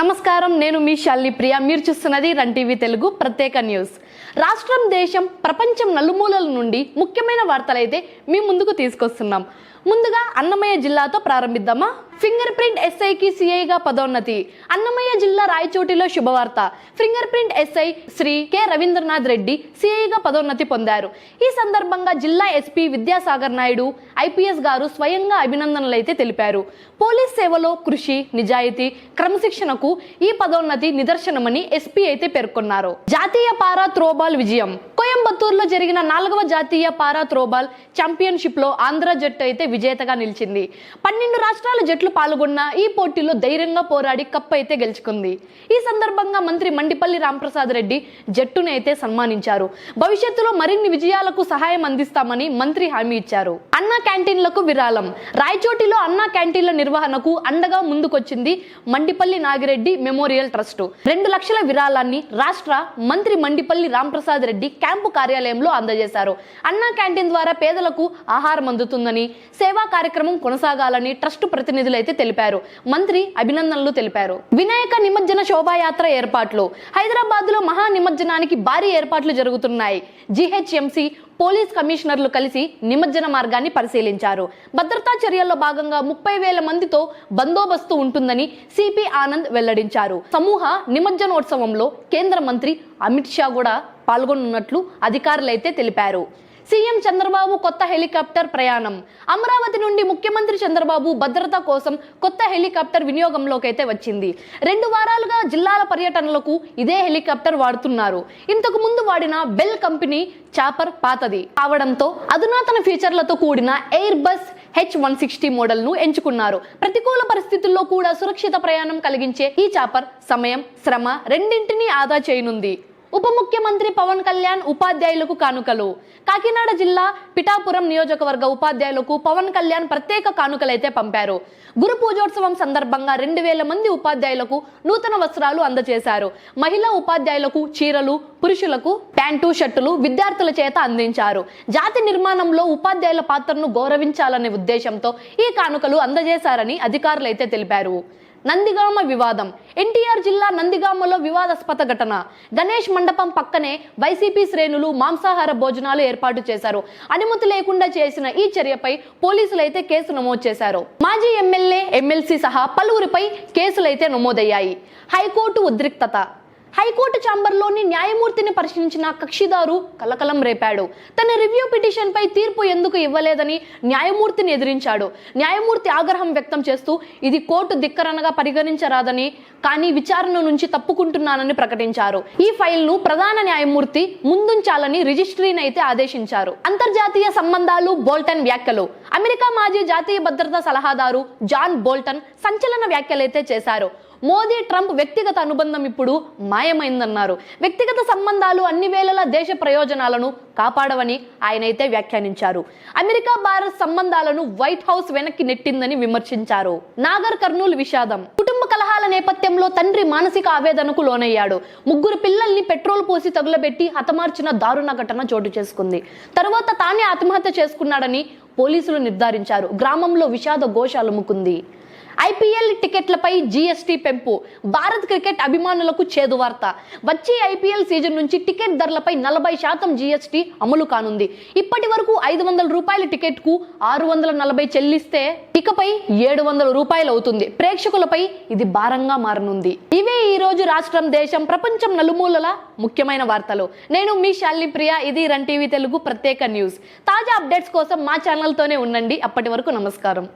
నమస్కారం నేను మీ శాలిని ప్రియ. మీరు చూస్తున్నది రన్ టీవీ తెలుగు ప్రత్యేక న్యూస్. రాష్ట్రం దేశం ప్రపంచం నలుమూలల నుండి ముఖ్యమైన వార్తలైతే మీ ముందుకు తీసుకొస్తున్నాం. ముందుగా అన్నమయ్య జిల్లాతో ప్రారంభిద్దామా? ఫింగర్ ప్రింట్ ఎస్ఐకి సిఐగా పదోన్నతి. అన్నమయ్య జిల్లా రాయచోటిలో శుభవార్త. Finger print SI Sri K. Ravindranath Reddy సిఐగా పదోన్నతి పొందారు. ఈ సందర్భంగా జిల్లా ఎస్పీ విద్యాసాగర్ నాయుడు ఐపీఎస్ గారు స్వయంగా అభినందనలు అయితే తెలిపారు. పోలీస్ సేవలో కృషి నిజాయితీ క్రమశిక్షణకు ఈ పదోన్నతి నిదర్శనమని ఎస్పీ అయితే పేర్కొన్నారు. జాతీయ పారా త్రోబాల్ విజయం. కోయంబత్తూరులో జరిగిన నాలుగవ జాతీయ పారా త్రోబాల్ ఛాంపియన్షిప్లో ఆంధ్ర జట్టు అయితే విజేతగా నిలిచింది. పన్నెండు రాష్ట్రాల జట్లు పాల్గొన్న ఈ పోటీలో ధైర్యంగా పోరాడి కప్ అయితే గెలుచుకుంది. ఈ సందర్భంగా మంత్రి మండిపల్లి రామప్రసాద్ రెడ్డి జట్టును అయితే సన్మానించారు. భవిష్యత్తులో మరిన్ని విజయాలకు సహాయం అందిస్తామని మంత్రి హామీ ఇచ్చారు. అన్నా క్యాంటీన్లకు విరాళం. రాయచోటిలో అన్నా క్యాంటీన్ల నిర్వహణకు అండగా ముందుకొచ్చింది మండిపల్లి నాగిరెడ్డి మెమోరియల్ ట్రస్ట్. రెండు లక్షల విరాళాన్ని రాష్ట్ర మంత్రి మండిపల్లి రాంప్రసాద్ రెడ్డి క్యాంపు కార్యాలయంలో అందజేశారు. అన్నా క్యాంటీన్ ద్వారా పేదలకు ఆహారం అందుతుందని సేవా కార్యక్రమం కొనసాగాలని ట్రస్ట్ ప్రతినిధులు అయితే తెలిపారు. మంత్రి అభినందనలు తెలిపారు. వినాయక నిమజ్జన శోభాయాత్ర ఏర్పాట్లు. హైదరాబాద్లో మహా నిమజ్జనానికి భారీ ఏర్పాట్లు జరుగుతున్నాయి. జిహెచ్ఎంసి పోలీస్ కమిషనర్లు కలిసి నిమజ్జన మార్గాన్ని పరిశీలించారు. భద్రతా చర్యల్లో భాగంగా ముప్పై వేల మందితో బందోబస్తు ఉంటుందని సిపి ఆనంద్ వెల్లడించారు. సమూహ నిమజ్జనోత్సవంలో కేంద్ర మంత్రి అమిత్ షా కూడా పాల్గొనున్నట్లు అధికారులైతే తెలిపారు. సీఎం చంద్రబాబు కొత్త హెలికాప్టర్ ప్రయాణం. అమరావతి నుండి ముఖ్యమంత్రి చంద్రబాబు భద్రత కోసం కొత్త హెలికాప్టర్ వినియోగంలోకి అయితే వచ్చింది. రెండు వారాలుగా జిల్లాల పర్యటనలకు ఇదే హెలికాప్టర్ వాడుతున్నారు. ఇంతకు ముందు వాడిన బెల్ కంపెనీ చాపర్ పాతది. కావడంతో అధునాతన ఫీచర్లతో కూడిన air bus H one sixty మోడల్ను ఎంచుకున్నారు. ప్రతికూల పరిస్థితుల్లో కూడా సురక్షిత ప్రయాణం కలిగించే ఈ చాపర్ సమయం శ్రమ రెండింటినీ ఆదా చేయనుంది. ఉప ముఖ్యమంత్రి పవన్ కళ్యాణ్ ఉపాధ్యాయులకు కానుకలు. కాకినాడ జిల్లా పిఠాపురం నియోజకవర్గ ఉపాధ్యాయులకు పవన్ కళ్యాణ్ ప్రత్యేక కానుకలైతే పంపారు. గురు పూజోత్సవం సందర్భంగా రెండు వేల మంది ఉపాధ్యాయులకు నూతన వస్త్రాలు అందజేశారు. మహిళా ఉపాధ్యాయులకు చీరలు పురుషులకు ప్యాంటు షర్టులు విద్యార్థుల చేత అందించారు. జాతి నిర్మాణంలో ఉపాధ్యాయుల పాత్రను గౌరవించాలనే ఉద్దేశంతో ఈ కానుకలు అందజేశారని అధికారులైతే తెలిపారు. నందిగామ వివాదం. ఎన్టీఆర్ జిల్లా నందిగామలో వివాదాస్పద ఘటన. గణేష్ మండపం పక్కనే వైసీపీ శ్రేణులు మాంసాహార భోజనాలు ఏర్పాటు చేశారు. అనుమతి లేకుండా చేసిన ఈ చర్యపై పోలీసులైతే కేసు నమోదు చేశారు. మాజీ ఎమ్మెల్యే ఎమ్మెల్సీ సహా పలువురిపై కేసులైతే నమోదయ్యాయి. హైకోర్టు ఉద్రిక్తత. హైకోర్టు ఛాంబర్లోని న్యాయమూర్తిని పరిశీలించిన కక్షిదారు కలకలం రేపాడు. తన రివ్యూ పిటిషన్ పై తీర్పు ఎందుకు ఇవ్వలేదని న్యాయమూర్తిని ఎదిరించాడు. న్యాయమూర్తి ఆగ్రహం వ్యక్తం చేస్తూ ఇది కోర్టు ధిక్కరణగా పరిగణించరాదని కానీ విచారణ నుంచి తప్పుకుంటున్నానని ప్రకటించారు. ఈ ఫైల్ను ప్రధాన న్యాయమూర్తి ముందుంచాలని రిజిస్ట్రీని అయితే ఆదేశించారు. అంతర్జాతీయ సంబంధాలు బోల్టన్ వ్యాఖ్యలు. అమెరికా మాజీ జాతీయ భద్రతా సలహాదారు జాన్ బోల్టన్ సంచలన వ్యాఖ్యలైతే చేశారు. మోదీ ట్రంప్ వ్యక్తిగత అనుబంధం ఇప్పుడు మాయమైందన్నారు. వ్యక్తిగత సంబంధాలు అన్ని వేళలా దేశ ప్రయోజనాలను కాపాడవని ఆయనైతే వ్యాఖ్యానించారు. అమెరికా భారత్ సంబంధాలను వైట్ హౌస్ వెనక్కి నెట్టిందని విమర్శించారు. నాగర్ కర్నూలు విషాదం. కుటుంబ కలహాల నేపథ్యంలో తండ్రి మానసిక ఆవేదనకు లోనయ్యాడు. ముగ్గురు పిల్లల్ని పెట్రోల్ పోసి తగులబెట్టి హతమార్చిన దారుణ ఘటన చోటు చేసుకుంది. తరువాత తానే ఆత్మహత్య చేసుకున్నాడని పోలీసులు నిర్ధారించారు. గ్రామంలో విషాద ఘోష అలుముకుంది ఐపీఎల్ టికెట్లపై జీఎస్టీ పెంపు. భారత్ క్రికెట్ అభిమానులకు చేదు వార్త. వచ్చే ఐపీఎల్ సీజన్ నుంచి టికెట్ ధరలపై నలభై శాతం జీఎస్టీ అమలు కానుంది. ఇప్పటి వరకు ఐదు వందల రూపాయల టికెట్కు ఆరు వందల నలభై చెల్లిస్తే ఇకపై ఏడు వందల రూపాయలు అవుతుంది. ప్రేక్షకులపై ఇది భారంగా మారనుంది. ఇవే ఈ రోజు రాష్ట్రం దేశం ప్రపంచం నలుమూలల ముఖ్యమైన వార్తలు. నేను మీ శాలిని ప్రియ ఇది రన్ టీవీ తెలుగు ప్రత్యేక న్యూస్. తాజా అప్డేట్స్ కోసం మా ఛానల్తోనే ఉండండి. అప్పటి వరకు నమస్కారం.